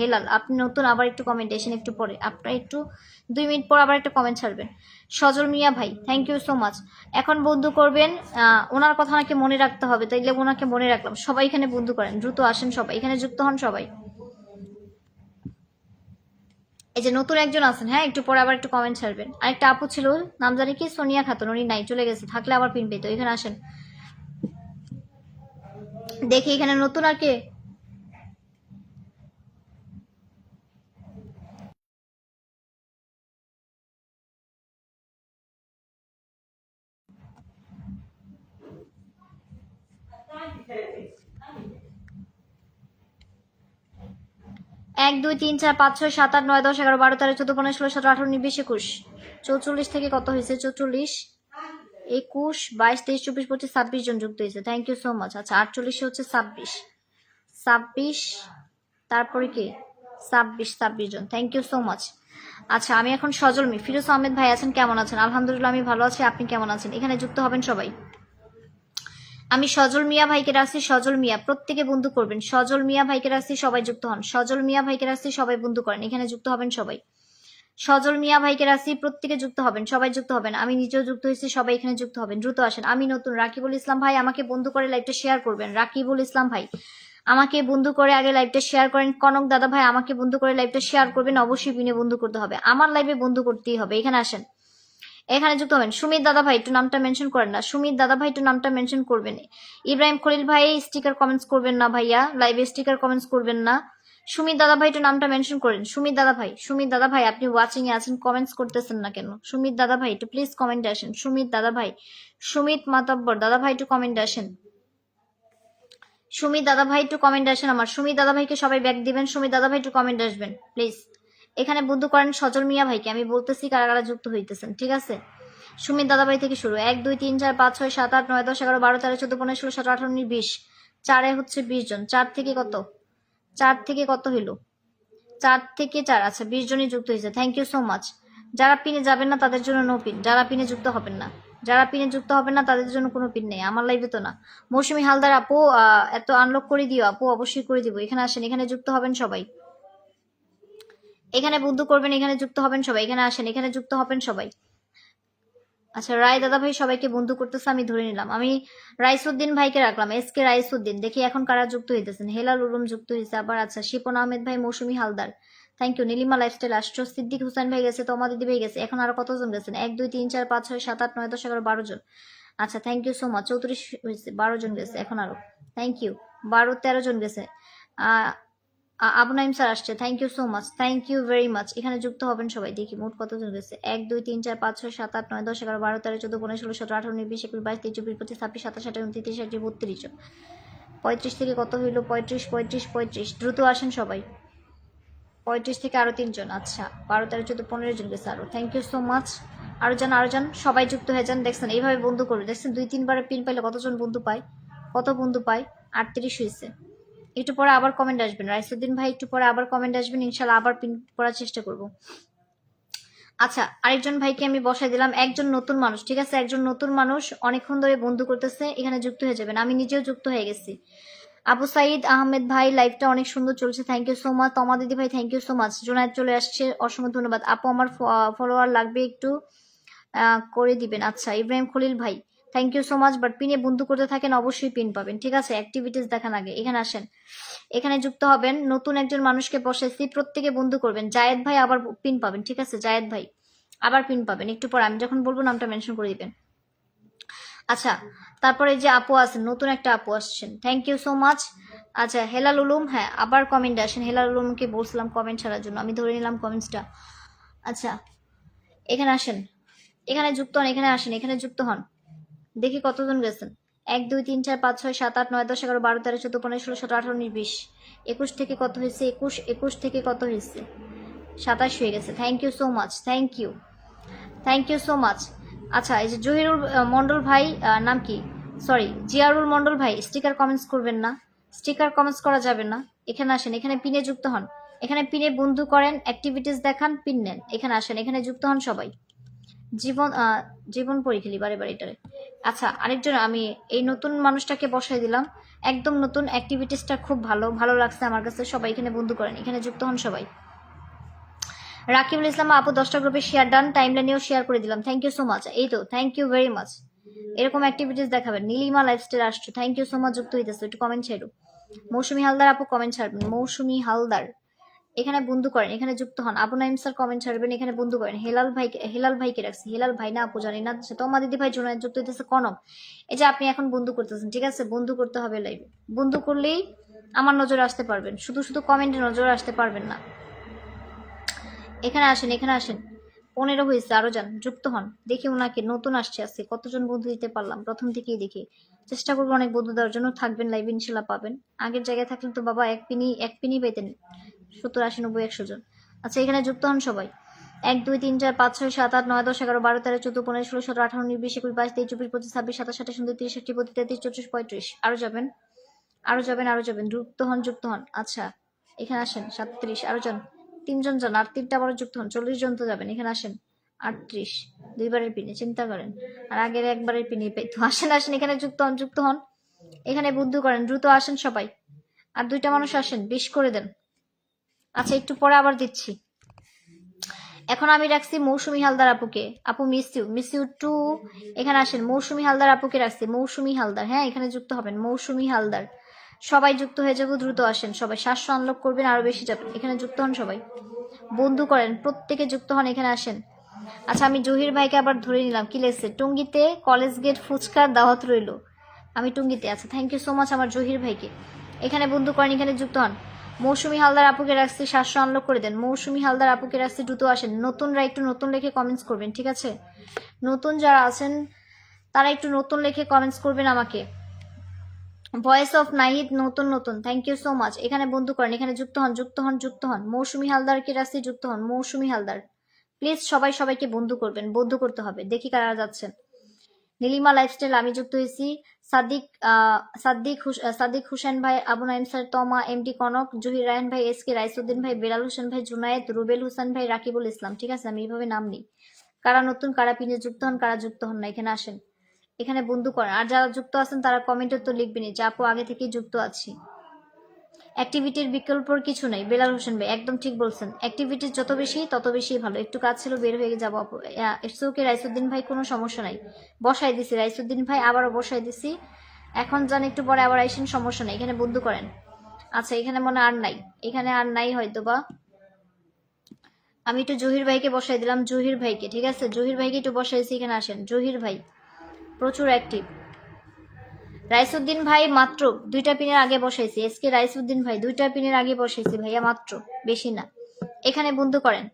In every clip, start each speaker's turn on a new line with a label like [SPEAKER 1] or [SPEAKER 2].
[SPEAKER 1] হেলাল আপনি নতুন আবার একটু কমেন্ট এসেন একটু পরে আপনার একটু দুই মিনিট পর আবার একটু কমেন্ট ছাড়বেন সজল মিয়া ভাই থ্যাংক ইউ সো মাচ এখন বন্ধু করবেন ওনার কথা নাকি মনে রাখতে হবে তাইলে ওনাকে মনে রাখলাম সবাই এখানে বন্ধু করেন দ্রুত আসেন সবাই এখানে যুক্ত হন সবাই এই যে নতুন একজন আছেন হ্যাঁ একটু পরে আবার একটু কমেন্ট ছাড়বেন আরেকটা আপু ছিল নাম জানি কি সোনিয়া খাতুন উনি নাই চলে গেছে থাকলে আবার পিন পেতো এখানে আসেন দেখি এখানে নতুন আর কে এক দুই তিন চার পাঁচ ছয় সাত আট নয় দশ এগারো বারো তেরো চোদ্দো পনেরো ষোলো সতেরো আঠারো উনিশ একুশ চৌচল্লিশ থেকে কত হয়েছে চৌচল্লিশ একুশ বাইশ তেইশ চব্বিশ পঁচিশ ছাব্বিশ জন যুক্ত হয়েছে থ্যাংক ইউ সো মাচ আচ্ছা আটচল্লিশে হচ্ছে ছাব্বিশ ছাব্বিশ তারপরে কি ছাব্বিশ ছাব্বিশ জন থ্যাংক ইউ সো মাচ আচ্ছা আমি এখন সজলমি ফিরোজ আহমেদ ভাই আছেন কেমন আছেন আলহামদুলিল্লাহ আমি ভালো আছি আপনি কেমন আছেন এখানে যুক্ত হবেন সবাই আমি সজল মিয়া ভাইকে রাখছি সজল মিয়া প্রত্যেকে বন্ধু করবেন সজল মিয়া ভাইকে রাখছি সবাই যুক্ত হন সজল মিয়া ভাইকে রাখছি সবাই বন্ধু করেন এখানে যুক্ত হবেন সবাই সজল মিয়া ভাইকে রাখছি প্রত্যেকে যুক্ত হবেন সবাই যুক্ত হবেন আমি নিজেও যুক্ত হয়েছি সবাই এখানে যুক্ত হবেন দ্রুত আসেন আমি নতুন রাকিবুল ইসলাম ভাই আমাকে বন্ধু করে লাইভটা শেয়ার করবেন রাকিবুল ইসলাম ভাই আমাকে বন্ধু করে আগে লাইভটা শেয়ার করেন কনক দাদা ভাই আমাকে বন্ধু করে লাইভটা শেয়ার করবেন অবশ্যই বিনে বন্ধু করতে হবে আমার লাইভে বন্ধু করতেই হবে এখানে আসেন এখানে যুক্ত হবেন সুমিত দাদা ভাই একটু নামটা মেনশন করেন না সুমিত দাদা ভাই একটু নামটা মেনশন করবেন ইব্রাহিম খলিল ভাই স্টিকার কমেন্টস করবেন না ভাইয়া লাইভে স্টিকার কমেন্টস করবেন না সুমিত দাদা ভাই একটু নামটা মেনশন করেন সুমিত দাদা ভাই সুমিত দাদা ভাই আপনি ওয়াচিং এ আছেন কমেন্টস করতেছেন না কেন সুমিত দাদা ভাই একটু প্লিজ কমেন্ট আসেন সুমিত দাদা ভাই সুমিত মাতব্বর দাদা ভাই একটু কমেন্ট আসেন সুমিত দাদা ভাই একটু কমেন্ট আসেন আমার সুমিত দাদা ভাইকে সবাই ব্যাক দিবেন সুমিত দাদা ভাই একটু কমেন্ট আসবেন প্লিজ এখানে বন্ধু করেন সজল মিয়া ভাইকে আমি বলতেছি কারা কারা যুক্ত হইতেছেন ঠিক আছে সুমিত দাদাভাই থেকে শুরু এক দুই তিন চার পাঁচ ছয় সাত আট নয় দশ এগারো বারো তেরো চোদ্দ পনেরো ষোলো সতেরো আঠারো উনিশ বিশ চারে হচ্ছে বিশ জন চার থেকে কত চার থেকে কত হইল চার থেকে চার আচ্ছা বিশ জনই যুক্ত হয়েছে থ্যাংক ইউ সো মাচ যারা পিনে যাবেন না তাদের জন্য নো পিন যারা পিনে যুক্ত হবেন না যারা পিনে যুক্ত হবেন না তাদের জন্য কোনো পিন নেই আমার লাইভে তো না মৌসুমি হালদার আপু এত আনলক করে দিও আপু অবশ্যই করে দিব এখানে আসেন এখানে যুক্ত হবেন সবাই এখানে বুদ্ধ করবেন এখানে যুক্ত হবেন সবাই এখানে আসেন এখানে যুক্ত হবেন সবাই আচ্ছা রায় দাদা ভাই সবাইকে বন্ধু করতেছে আমি ধরে নিলাম আমি রাইসুদ্দিন ভাইকে রাখলাম এস কে রাইসুদ্দিন দেখি এখন কারা যুক্ত হইতেছেন হেলাল উরুম যুক্ত হয়েছে আবার আচ্ছা শিপন আহমেদ ভাই Mousumi Haldar thank you Nilima lifestyle আসছো সিদ্দিক হুসেন ভাই গেছে তোমা দিদি ভাই গেছে এখন আরো কতজন গেছেন এক দুই তিন চার পাঁচ ছয় সাত আট নয় দশ এগারো বারো জন আচ্ছা থ্যাংক ইউ সো মাচ চৌত্রিশ হয়েছে বারো জন গেছে এখন আরো থ্যাংক ইউ বারো তেরো জন গেছে আবু নাইম স্যার আসছে thank you so much thank you very much এখানে যুক্ত হবেন সবাই দেখি মোট কতজন রয়েছে এক দুই তিন চার পাঁচ ছয় সাত আট নয় দশ এগারো বারো তেরো চোদ্দো পনেরো ষোলো সতেরো আঠারো উনিশ বিশ একুশ বাইশ তেইশ চব্বিশ পঁচিশ ছাব্বিশ সাতাশ আঠাশ উনত্রিশ একটি বত্রিশ পঁয়ত্রিশ থেকে কত হইল পঁয়ত্রিশ পঁয়ত্রিশ পঁয়ত্রিশ দ্রুত আসেন সবাই পঁয়ত্রিশ থেকে আরও তিনজন আচ্ছা বারো তেরো চোদ্দো পনেরো জন গেছে আরও থ্যাংক ইউ সো মাচ আরও যান আরও যান সবাই যুক্ত হয়ে যান দেখছেন এইভাবে বন্ধু করবে দেখছেন দুই তিনবারে পিন পাইলে কতজন বন্ধু পায় কত বন্ধু পায় আটত্রিশ হয়েছে একটু পরে আবার কমেন্ট আসবেন রাইসুদ্দিন ভাই একটু পরে আবার কমেন্ট আসবেন ইনশাল্লাহ আবার পিন করার চেষ্টা করব আচ্ছা আরেকজন ভাইকে আমি বসাই দিলাম একজন নতুন মানুষ ঠিক আছে একজন নতুন মানুষ অনেকক্ষণ ধরে বন্ধু করতেছে এখানে যুক্ত হয়ে যাবেন আমি নিজেও যুক্ত হয়ে গেছি আবু সাইদ আহমেদ ভাই লাইফটা অনেক সুন্দর চলছে thank you so much Toma দিদি ভাই থ্যাংক ইউ সো মাচ জোনায় চলে আসছে অসংখ্য ধন্যবাদ আপু আমার ফলোয়ার লাগবে একটু করে দিবেন আচ্ছা ইব্রাহিম খলিল ভাই thank you so much but পিনে বন্ধু করতে থাকেন অবশ্যই পিন পাবেন ঠিক আছে অ্যাক্টিভিটিস দেখান আগে এখানে আসেন এখানে যুক্ত হবেন নতুন একজন মানুষকে বসে সি প্রত্যেকে বন্ধু করবেন জায়েদ ভাই আবার পিন পাবেন ঠিক আছে জায়েদ ভাই আবার পিন পাবেন একটু পর আমি যখন বলবো নামটা মেনশন করে দিবেন আচ্ছা তারপরে যে আপু আছেন নতুন একটা আপু আসছেন থ্যাংক ইউ সো মাচ আচ্ছা হেলাল উলুম হ্যাঁ আবার কমেন্ট আসেন হেলাল উলুমকে বলছিলাম কমেন্ট ছাড়ার জন্য আমি ধরে নিলাম কমেন্টসটা আচ্ছা এখানে আসেন এখানে যুক্ত হন এখানে আসেন এখানে যুক্ত হন দেখি কতজন গেছেন এক দুই তিন চার পাঁচ ছয় সাত আট নয় দশ এগারো বারো তেরো চোদ্দো পনেরো ষোলো সতেরো আঠারো উনিশ বিশ একুশ থেকে কত হয়েছে একুশ একুশ থেকে কত হয়েছে সাতাশ হয়ে গেছে thank you so much thank you thank you so much আচ্ছা এই যে জহিরুল মণ্ডল ভাই নাম কি সরি জিয়ারুল মণ্ডল ভাই স্টিকার কমেন্টস করবেন না স্টিকার কমেন্টস করা যাবে না এখানে আসেন এখানে পিনে যুক্ত হন এখানে পিনে বন্ধু করেন অ্যাক্টিভিটিস দেখান পিন নেন এখানে আসেন এখানে যুক্ত হন সবাই জীবন জীবন পরীক্ষা বারে বারে এটারে আচ্ছা আরেকজন আমি এই নতুন মানুষটাকে বসাই দিলাম একদম নতুন অ্যাক্টিভিটিসটা খুব ভালো ভালো লাগছে আমার কাছে সবাই এখানে বন্ধু করেন এখানে যুক্ত হন সবাই রাকিবুল ইসলাম আপু দশটা গ্রুপে শেয়ার ডান টাইমলাইনেও শেয়ার করে দিলাম থ্যাংক ইউ সো মাচ এই তো থ্যাংক ইউ ভেরি মাচ এরকম অ্যাক্টিভিটিস দেখাবেন নীলিমা লাইফস্টাইল আসছো থ্যাংক ইউ সো মাচ যুক্ত হইতেছো একটু কমেন্ট ছাড়ো মৌসুমি হালদার আপু কমেন্ট ছাড়বেন মৌসুমি হালদার এখানে বন্ধু করেন এখানে যুক্ত হন আবু নাইম স্যার কমেন্ট ছাড়বেন এখানে বন্ধু করেন হেলাল ভাই হেলাল ভাইকে রাখছি হেলাল ভাই না আপু জানি না সে আচ্ছা, তোমা দিদি ভাই জোনায় যুক্ত হইতেছে কনম এই যে আপনি এখন বন্ধু করতেছেন ঠিক আছে বন্ধু করতে হবে লাইভে বন্ধু করলেই আমার নজরে আসতে পারবেন শুধু শুধু কমেন্টে নজরে আসতে পারবেন না এখানে আসেন এখানে আসেন পনেরো হয়েছে আরো যান যুক্ত হন দেখি ওনাকে নতুন আসছে আসছে কতজন বন্ধু দিতে পারলাম প্রথম থেকেই দেখি চেষ্টা করবো অনেক বন্ধু দেওয়ার জন্য থাকবেন লাইভ ইনশাল্লাহ পাবেন আগের জায়গায় থাকলে তো বাবা এক পিনি এক পিনি পেতেন সত্তর আশি নব্বই একশো জন আচ্ছা এখানে যুক্ত হন সবাই এক দুই তিন চার পাঁচ ছয় সাত আট নয় দশ এগারো বারো তেরো চোদ্দ পনেরো ষোলো সতেরো আঠারো উনিশ একুশ বাইশ তেইশ চব্বিশ পঁচিশ ছাব্বিশ সাতাশ আঠাশ উনত্রিশ তিরিশ একটি পঁচিশ তেত্রিশ চৌত্রিশ পঁয়ত্রিশ আরও যাবেন আরও যাবেন আরও যাবেন যুক্ত হন যুক্ত হন আচ্ছা এখানে আসেন সাতত্রিশ আরও যান তিনজন যান আর তিনটা আবারও যুক্ত হন চল্লিশ জন তো যাবেন এখানে আসেন আটত্রিশ দুইবারের পিনে চিন্তা করেন আর আগের একবারের পিনে পাই তো আসেন আসেন এখানে যুক্ত হন যুক্ত হন এখানে বুদ্ধ করেন দ্রুত আসেন সবাই আর দুইটা মানুষ আসেন বিশ করে দেন আচ্ছা একটু পরে আবার দিচ্ছি এখন আমি রাখছি মৌসুমি হালদার আপুকে আপু miss you miss you too এখানে আসেন মৌসুমি হালদার আপুকে রাখছি মৌসুমি হালদার হ্যাঁ এখানে যুক্ত হবেন মৌসুমি হালদার সবাই যুক্ত হয়ে যাবো দ্রুত আসেন সবাই শ্বাস আনলক করবেন আরো বেশি যাবেন এখানে যুক্ত হন সবাই বন্ধু করেন প্রত্যেকে যুক্ত হন এখানে আসেন আচ্ছা আমি জহির ভাইকে আবার ধরে নিলাম কি লেগেছে টঙ্গিতে কলেজ গেট ফুচকার দাওয়াত রইল আমি টঙ্গিতে আচ্ছা থ্যাংক ইউ সো মাচ আমার জহির ভাইকে এখানে বন্ধু করেন এখানে যুক্ত হন মৌসুমি হালদার আপুকে রাখছি সাতশো আনলক করে দেন মৌসুমি হালদার আপুকে রাখছি দ্রুত আসেন নতুনরা একটু নতুন লেখে কমেন্টস করবেন ঠিক আছে নতুন যারা আছেন তারা একটু নতুন লেখে কমেন্টস করবেন আমাকে ভয়েস অফ নাহিদ নতুন নতুন থ্যাংক ইউ সো মাচ এখানে বন্ধু করেন এখানে যুক্ত হন যুক্ত হন যুক্ত হন মৌসুমি হালদারকে রাখছি যুক্ত হন মৌসুমি হালদার প্লিজ সবাই সবাইকে বন্ধু করবেন বন্ধু করতে হবে দেখি কারা যাচ্ছেন নীলিমা লাইফস্টাইল আমি যুক্ত হয়েছি সাদিক সাদিক সাদিক হুসেন ভাই আবু নাইম স্যার তমা ডি কনক জহির রায়ন ভাই এস কে রাইসুদ্দিন ভাই বেলাল হোসেন ভাই জুনায়েদ রুবেল হোসেন ভাই রাকিবুল ইসলাম ঠিক আছে আমি এইভাবে নাম নিই কারা নতুন কারা পিনে যুক্ত হন কারা যুক্ত হন না এখানে আসেন এখানে বন্ধু করেন আর যারা যুক্ত আছেন তারা কমেন্টে তো লিখবেনি যে আপু আগে থেকেই যুক্ত আছি অ্যাক্টিভিটির বিকল্পর কিছু নাই বেলাল হোসেন ভাই একদম ঠিক বলছেন অ্যাক্টিভিটি যত বেশি তত বেশি ভালো একটু কাজ ছিল বের হয়ে যাবো ইটস ওকে রাইসুদ্দিন ভাই কোনো সমস্যা নাই বসাই দিছি রাইসুদ্দিন ভাই আবারও বসাই দিছি এখন যান একটু পরে আবার আইসেন সমস্যা নাই এখানে বন্ধু করেন আচ্ছা এখানে মনে আর নাই এখানে আর নাই হয়তো বা আমি একটু জহির ভাইকে বসাই দিলাম জহির ভাইকে ঠিক আছে জহির ভাইকে একটু বসাইছি এখানে আসেন জহির ভাই প্রচুর অ্যাক্টিভ রাইসুদ্দিন ভাই মাত্র দুইটা পিনের আগে বসাইছি এস কে রাইসুদ্দিন ভাই দুইটা পিনের আগে বসাইছে ভাইয়া মাত্র বেশি না এখানে বন্ধু করেন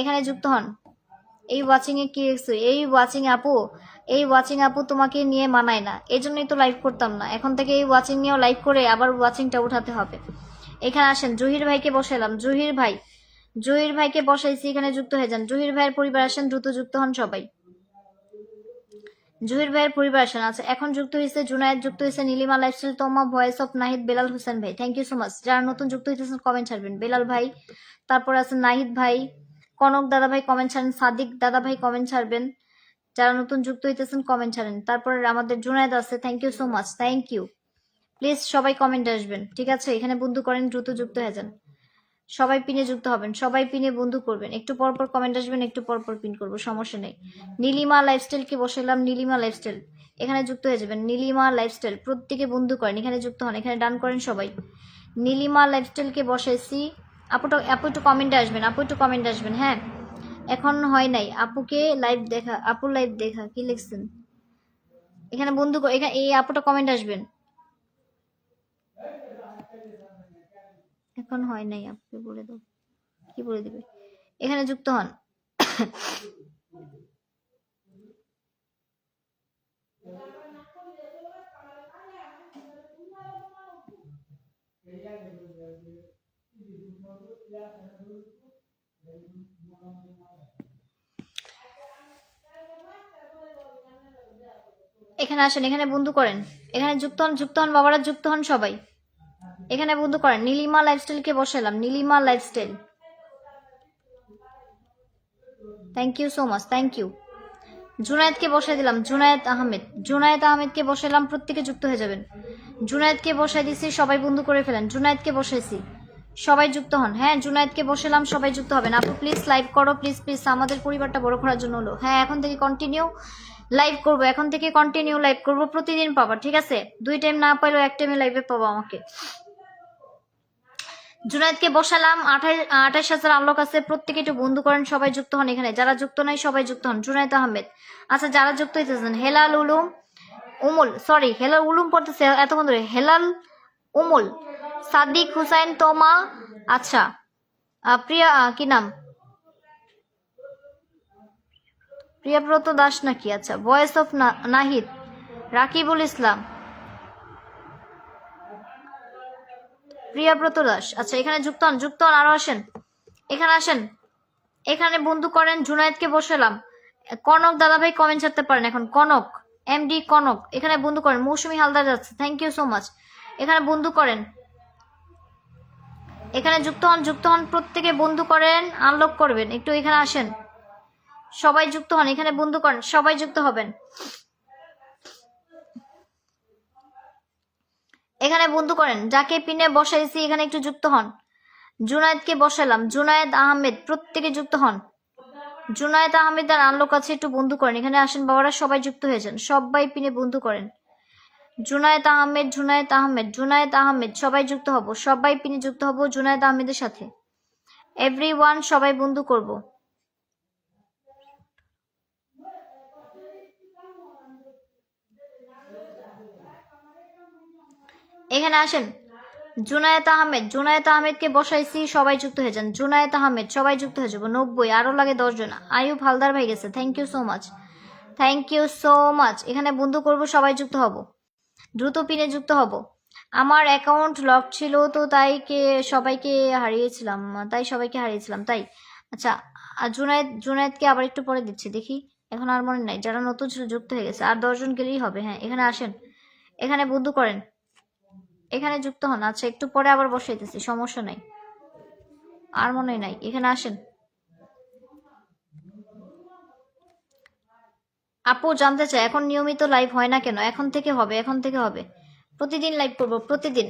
[SPEAKER 1] এখানে যুক্ত হন এই ওয়াচিং এ কি দেখছো এই ওয়াচিং আপু এই ওয়াচিং আপু তোমাকে নিয়ে মানায় না এই জন্যই তো লাইভ করতাম না এখন থেকে এই ওয়াচিং নিয়েও লাইভ করে আবার ওয়াচিংটা উঠাতে হবে এখানে আসেন জহির ভাইকে বসাইলাম জহির ভাই জহির ভাইকে বসাইছি এখানে যুক্ত হয়ে যান জহির ভাইয়ের পরিবার আসেন দ্রুত যুক্ত হন সবাই জহির ভাইয়ের পরিবার আছে আচ্ছা, এখন যুক্ত হয়েছে জুনায়েদ যুক্ত হয়েছে Nilima lifestyle Toma voice of Nahid Belal Hossain ভাই থ্যাংক ইউ সো মাচ যারা নতুন যুক্ত হইতেছেন কমেন্ট ছাড়বেন বেলাল ভাই তারপর আছে নাহিদ ভাই কনক দাদা ভাই কমেন্ট ছাড়েন সাদিক দাদা ভাই কমেন্ট ছাড়বেন যারা নতুন যুক্ত হইতেছেন কমেন্ট ছাড়েন তারপর আমাদের জুনায়েদ আছে thank you so much thank you please সবাই কমেন্ট আসবেন ঠিক আছে এখানে বন্ধু করেন দ্রুত যুক্ত হয়ে যান সবাই পিনে যুক্ত হবেন সবাই পিনে বন্ধু করবেন একটু পর পর কমেন্ট আসবেন একটু পর পর পিন করবো সমস্যা নেই নীলিমা লাইফস্টাইলকে বসালাম নীলিমা লাইফস্টাইল এখানে যুক্ত হয়ে যাবেন নীলিমা লাইফস্টাইল প্রত্যেকে বন্ধু করেন এখানে যুক্ত হন এখানে ডান করেন সবাই নীলিমা লাইফস্টাইলকে বসেছি আপুটা আপু একটু কমেন্টে আসবেন আপু একটু কমেন্ট আসবেন হ্যাঁ এখন হয় নাই আপুকে লাইভ দেখা আপুর লাইভ দেখা কি লিখছেন এখানে বন্ধু এখানে এই আপুটা কমেন্ট আসবেন এখন হয় নাই আপনি বলে দাও কি বলে দিবে এখানে যুক্ত হন এখানে আসেন এখানে বন্ধু করেন এখানে যুক্ত হন যুক্ত হন বাবারা যুক্ত হন সবাই এখানে বন্ধু করেন নীলিমা লাইফস্টাইলকে বসালাম Nilima lifestyle thank you so much thank you কে বসাই দিলাম জুনায়েদ আহমেদ জুনায়েদ আহমেদকে বসাইলাম প্রত্যেকে যুক্ত হয়ে যাবেন কে বসাই দিছি সবাই বন্ধু করে ফেলেন কে বসাইছি সবাই যুক্ত হন হ্যাঁ কে বসালাম সবাই যুক্ত হবেন আপু প্লিজ লাইভ করো প্লিজ প্লিজ আমাদের পরিবারটা বড় করার জন্য হলো হ্যাঁ এখন থেকে কন্টিনিউ লাইভ করব এখন থেকে কন্টিনিউ লাইভ করব প্রতিদিন পাবা ঠিক আছে দুই টাইম না পাইলেও এক টাইমে লাইভে পাবো আমাকে জুনায়দকে বসালাম আঠাশ আঠাশ হাজার আলোক আছে প্রত্যেকে একটু বন্ধু করেন সবাই যুক্ত হন এখানে যারা যুক্ত নাই সবাই যুক্ত হন জুনায়দ আহমেদ আচ্ছা যারা যুক্ত হইতেছেন হেলাল উলুম উমল সরি হেলাল উলুম পড়তেছে এতক্ষণ ধরে হেলাল উমল সাদিক হুসাইন তোমা আচ্ছা প্রিয়া কি নাম প্রিয়াব্রত দাস নাকি আচ্ছা ভয়েস অফ নাহিদ রাকিবুল ইসলাম প্রিয়াব্রত দাস আচ্ছা এখানে যুক্ত হন যুক্ত হন আরও আসেন এখানে আসেন এখানে বন্ধু করেন জুনায়েদকে বসালাম কনক দাদাভাই কমেন্ট ছাড়তে পারেন এখন কনক এমডি কনক এখানে বন্ধু করেন মৌসুমি হালদার যাচ্ছে থ্যাংক ইউ সো মাচ এখানে বন্ধু করেন এখানে যুক্ত হন যুক্ত হন প্রত্যেকে বন্ধু করেন আনলক করবেন একটু এখানে আসেন সবাই যুক্ত হন এখানে বন্ধু করেন সবাই যুক্ত হবেন এখানে বন্ধু করেন যাকে পিনে বসাইছি এখানে একটু যুক্ত হন জুনায়েদকে বসালাম জুনায়েদ আহমেদ প্রত্যেকে যুক্ত হন জুনায়েদ আহমেদ আর আনলোক আছে একটু বন্ধু করেন এখানে আসেন বাবারা সবাই যুক্ত হয়েছেন সবাই পিনে বন্ধু করেন জুনায়েদ আহমেদ জুনায়েদ আহমেদ জুনায়েদ আহমেদ সবাই যুক্ত হব সবাই পিনে যুক্ত হব জুনায়েদ আহমেদের সাথে এভরি ওয়ান সবাই বন্ধু করবো এখানে আসেন জুনায়েত আহমেদ জুনায়েত আহমেদকে বসাইছি সবাই যুক্ত হয়ে যান জুনায়েত আহমেদ সবাই যুক্ত হয়ে যাবো নব্বই আরও লাগে দশজন আয়ুব হালদার ভাই গেছে thank you so much thank you so much এখানে বন্ধু করব সবাই যুক্ত হব দ্রুত পিনে যুক্ত হব আমার অ্যাকাউন্ট লক ছিল তো তাই কে সবাইকে হারিয়েছিলাম তাই সবাইকে হারিয়েছিলাম তাই আচ্ছা আর জুনায়েদ জুনায়েদকে আবার একটু পরে দিচ্ছি দেখি এখন আর মনে নাই যারা নতুন ছিল যুক্ত হয়ে গেছে আর দশজন গেলেই হবে হ্যাঁ এখানে আসেন এখানে বন্ধু করেন এখানে যুক্ত হন আচ্ছা একটু পরে আবার বসাইতেছি সমস্যা নাই আর মনে নাই এখানে আসেন আপু জানতে চাই এখন নিয়মিত লাইভ হয় না কেন এখন থেকে হবে এখন থেকে হবে প্রতিদিন লাইভ করব প্রতিদিন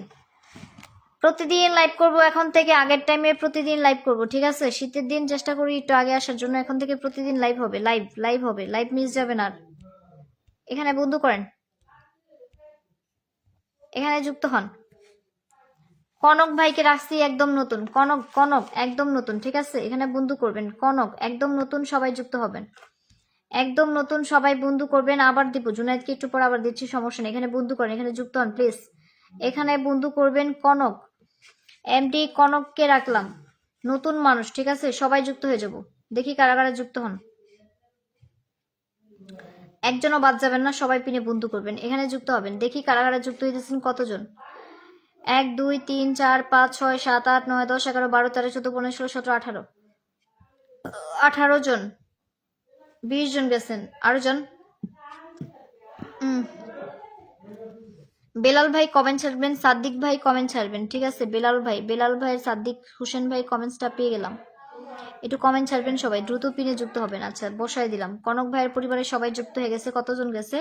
[SPEAKER 1] প্রতিদিন লাইভ করব এখন থেকে আগের টাইমে প্রতিদিন লাইভ করব ঠিক আছে শীতের দিন চেষ্টা করি একটু আগে আসার জন্য এখন থেকে প্রতিদিন লাইভ হবে লাইভ লাইভ হবে লাইভ মিস যাবে না আর এখানে বন্ধু করেন এখানে যুক্ত হন কনক ভাইকে রাখছি একদম নতুন কনক কনক একদম নতুন ঠিক আছে এখানে বন্ধু করবেন কনক একদম নতুন সবাই যুক্ত হবেন একদম নতুন সবাই বন্ধু করবেন আবার দিব জুনায়দকে একটু পর আবার দিচ্ছি সমস্যা নেই এখানে বন্ধু করেন এখানে যুক্ত হন প্লিজ এখানে বন্ধু করবেন কনক এমডি কনককে রাখলাম নতুন মানুষ ঠিক আছে সবাই যুক্ত হয়ে যাব দেখি কারা কারা যুক্ত হন একজনও বাদ যাবেন না সবাই পিনে বন্ধু করবেন এখানে যুক্ত হবেন দেখি কারাগারে যুক্ত হইতেছেন কতজন এক দুই তিন চার পাঁচ ছয় সাত আট নয় দশ এগারো বারো তেরো চোদ্দ পনেরো ষোলো সতেরো আঠারো আঠারো জন বিশ জন গেছেন আরো জন বেলাল ভাই কমেন্ট ছাড়বেন সাদ্দিক ভাই কমেন্ট ছাড়বেন ঠিক আছে বেলাল ভাই বেলাল ভাই সাদ্দিক হুসেন ভাই কমেন্টসটা পেয়ে গেলাম একটু কমেন্ট ছাড়বেন সবাই দ্রুত পিনে যুক্ত হবেন আচ্ছা বসায় দিলাম কনক ভাইয়ের পরিবারের সবাই যুক্ত হয়ে গেছে কতজন গেছে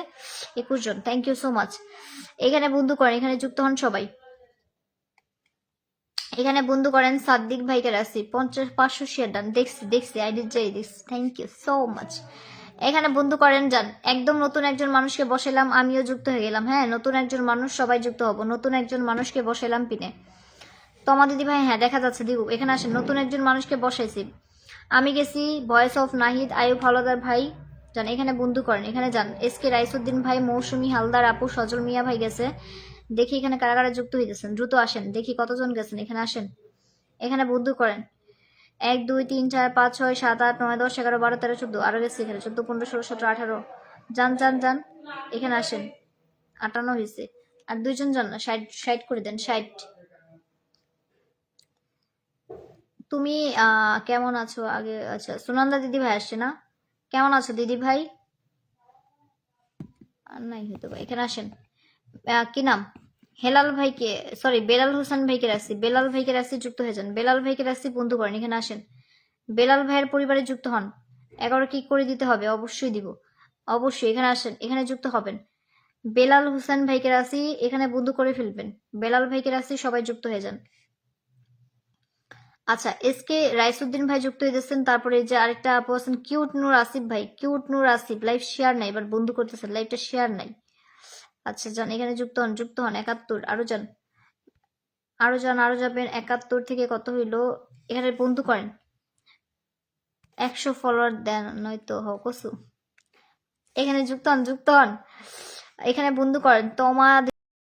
[SPEAKER 1] একুশ জন থ্যাংক ইউ সো মাচ এখানে বন্ধু করেন এখানে যুক্ত হন সবাই এখানে বন্ধু করেন সাদ্দিক ভাইকে রাসি পঞ্চাশ পাঁচশো শেয়ার ডান দেখছি দেখছি আই ডিজ যাই দেখছি থ্যাংক ইউ সো মাচ এখানে বন্ধু করেন যান একদম নতুন একজন মানুষকে বসালাম আমিও যুক্ত হয়ে গেলাম হ্যাঁ নতুন একজন মানুষ সবাই যুক্ত হব নতুন একজন মানুষকে বসেলাম পিনে তোমাদের দিদি ভাই হ্যাঁ দেখা যাচ্ছে দিব এখানে আসেন নতুন একজন মানুষকে বসাইছি আমি গেছি ভয়েস অফ নাহিদ আয়ুব হালদার ভাই যান এখানে বন্ধু করেন এখানে যান এস কে রাইসুদ্দিন ভাই মৌসুমি হালদার আপু সজল মিয়া ভাই গেছে দেখি এখানে কারাগারে যুক্ত যুক্ত হইতেছেন দ্রুত আসেন দেখি কতজন গেছেন এখানে আসেন এখানে বন্ধু করেন এক দুই তিন চার পাঁচ ছয় সাত আট নয় দশ এগারো বারো তেরো চোদ্দ আরও গেছে এখানে চোদ্দ পনেরো ষোলো সতেরো আঠারো যান যান যান এখানে আসেন আটান্ন হয়েছে আর দুইজন যান না ষাট ষাট করে দেন ষাট তুমি কেমন আছো আগে আচ্ছা সুনন্দা দিদি ভাই আসছে না কেমন আছো দিদি ভাই নাই এখানে আসেন কি নাম হেলাল ভাইকে সরি বেলাল হোসেন ভাইকে রাখছি বেলাল ভাইকে রাশি যুক্ত হয়ে যান বেলাল ভাইকে রাখছি বন্ধু করেন এখানে আসেন বেলাল ভাইয়ের পরিবারে যুক্ত হন এগারো কি করে দিতে হবে অবশ্যই দিব অবশ্যই এখানে আসেন এখানে যুক্ত হবেন বেলাল হোসেন ভাইকে রাখছি এখানে বন্ধু করে ফেলবেন বেলাল ভাইকে রাসি সবাই যুক্ত হয়ে যান আচ্ছা এস কে রাইসুদ্দিন ভাই যুক্ত হয়েছেন তারপরে যে আরেকটা আপু আছেন কিউট নূর আসিফ ভাই cute Noor Asif live share নাই এবার বন্ধু করতেছেন লাইভটা শেয়ার নাই আচ্ছা যান এখানে যুক্ত হন যুক্ত হন একাত্তর আরো যান আরো যান আরো যাবেন একাত্তর থেকে কত হইল এখানে বন্ধু করেন একশো ফলোয়ার দেন নয়তো হকসু এখানে যুক্ত হন যুক্ত হন এখানে বন্ধু করেন তোমাদের